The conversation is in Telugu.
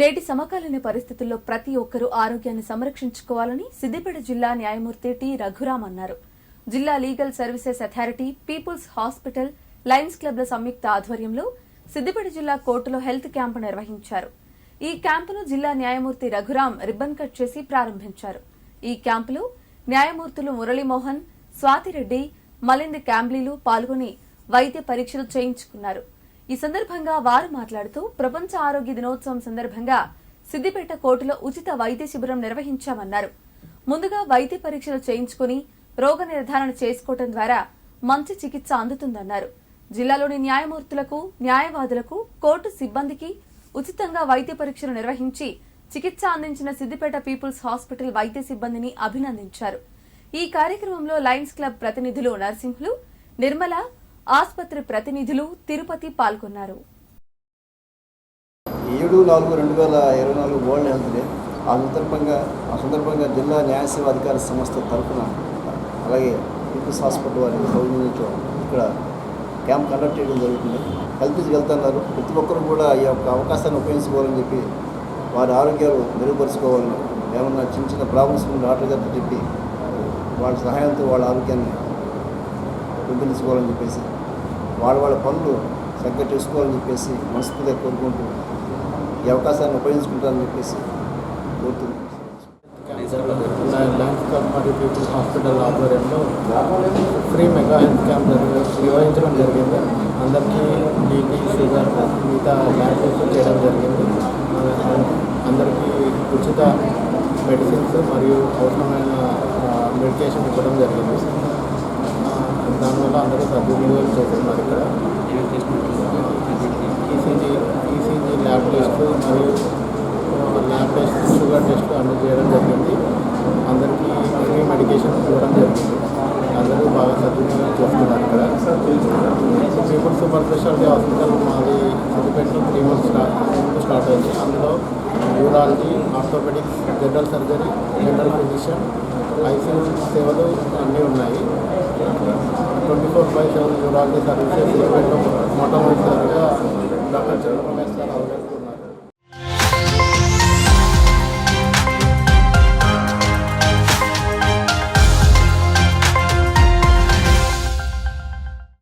నేటి సమకాలీన పరిస్థితుల్లో ప్రతి ఒక్కరూ ఆరోగ్యాన్ని సంరక్షించుకోవాలని సిద్దిపేట జిల్లా న్యాయమూర్తి టి రఘురాం అన్నారు. జిల్లా legal services authority people's hospital lions క్లబ్ల సంయుక్త ఆధ్వర్యంలో సిద్దిపేట జిల్లా కోర్టులో హెల్త్ క్యాంపు నిర్వహించారు. ఈ క్యాంపును జిల్లా న్యాయమూర్తి రఘురాం రిబ్బన్ కట్ చేసి ప్రారంభించారు. ఈ క్యాంపులో న్యాయమూర్తులు మురళీమోహన్ స్వాతిరెడ్డి మలింది క్యాంబ్లీలు పాల్గొని వైద్య పరీక్షలు చేయించుకున్నారు. ఈ సందర్భంగా వారు మాట్లాడుతూ ప్రపంచ ఆరోగ్య దినోత్సవం సందర్భంగా సిద్దిపేట కోర్టులో ఉచిత వైద్య శిబిరం నిర్వహించామన్నారు. ముందుగా వైద్య పరీక్షలు చేయించుకుని రోగ నిర్ధారణ చేసుకోవటం ద్వారా మంచి చికిత్స అందుతుందన్నారు. జిల్లాలోని న్యాయమూర్తులకు న్యాయవాదులకు కోర్టు సిబ్బందికి ఉచితంగా వైద్య పరీక్షలు నిర్వహించి చికిత్స అందించిన సిద్దిపేట పీపుల్స్ హాస్పిటల్ వైద్య సిబ్బందిని అభినందించారు. ఈ కార్యక్రమంలో లయన్స్ క్లబ్ ప్రతినిధులు నరసింహులు నిర్మల ఆసుపత్రి ప్రతినిధులు తిరుపతి పాల్గొన్నారు. ఏడు నాలుగు రెండు వేల ఇరవై నాలుగు వరల్డ్ హెల్త్ డే. ఆ సందర్భంగా ఆ సందర్భంగా జిల్లా న్యాయ సేవా అధికార సంస్థ తరఫున అలాగే పీపుల్స్ హాస్పిటల్ వారి సౌజన్యంతో ఇక్కడ క్యాంప్ కండక్ట్ చేయడం జరుగుతుంది. హెల్త్ వెళ్తున్నారు. ప్రతి ఒక్కరు కూడా ఈ యొక్క అవకాశాన్ని ఉపయోగించుకోవాలని చెప్పి వారి ఆరోగ్యాలు మెరుగుపరుచుకోవాలని ఏమన్నా చిన్న చిన్న ప్రాబ్లమ్స్ ఉన్న డాక్టర్ గారితో చెప్పి వాళ్ళ సహాయంతో వాళ్ళ ఆరోగ్యాన్ని పెంపొందించుకోవాలని చెప్పేసి వాళ్ళ వాళ్ళ పనులు సరిగ్గా చేసుకోవాలని చెప్పేసి మనస్ఫూర్తిగా కోరుకుంటూ ఈ అవకాశాన్ని ఉపయోగించుకుంటారని చెప్పేసి కోరుతున్నాను. లయన్స్ క్లబ్ పీపుల్స్ హాస్పిటల్ ఆధ్వర్యంలో ఫ్రీ మెగా హెల్త్ క్యాంప్ నిర్వహించడం జరిగింది. అందరికీ బీపీ షుగర్ మిగతా ల్యాబ్ చేయడం జరిగింది. అందరికీ ఉచిత మెడిసిన్స్ మరియు అవసరమైన మెడికేషన్ ఇవ్వడం జరిగింది. దానివల్ల అందరూ సద్వినియోగం చేస్తున్నారు ఇక్కడ ఈసీజీ ఈసీజీ ల్యాబ్ టెస్ట్ మరియు ల్యాబ్ టెస్ట్ షుగర్ టెస్ట్ అన్ని చేయడం జరిగింది. అందరికీ ఫ్రీ మెడికేషన్ ఇవ్వడం జరిగింది. అందరూ బాగా సద్వినియోగం చేస్తున్నారు ఇక్కడ పీపుల్ సూపర్ స్పెషాలిటీ హాస్పిటల్ మాది సిద్దిపేటలో త్రీ మంత్స్ స్టార్ట్ స్టార్ట్ అయింది. అందులో neurology orthopaedics general surgery general physician ICU సేవలు అన్నీ ఉన్నాయి. Twenty four by seven neurology services సిద్దిపేటలో మొట్టమొదటిసారి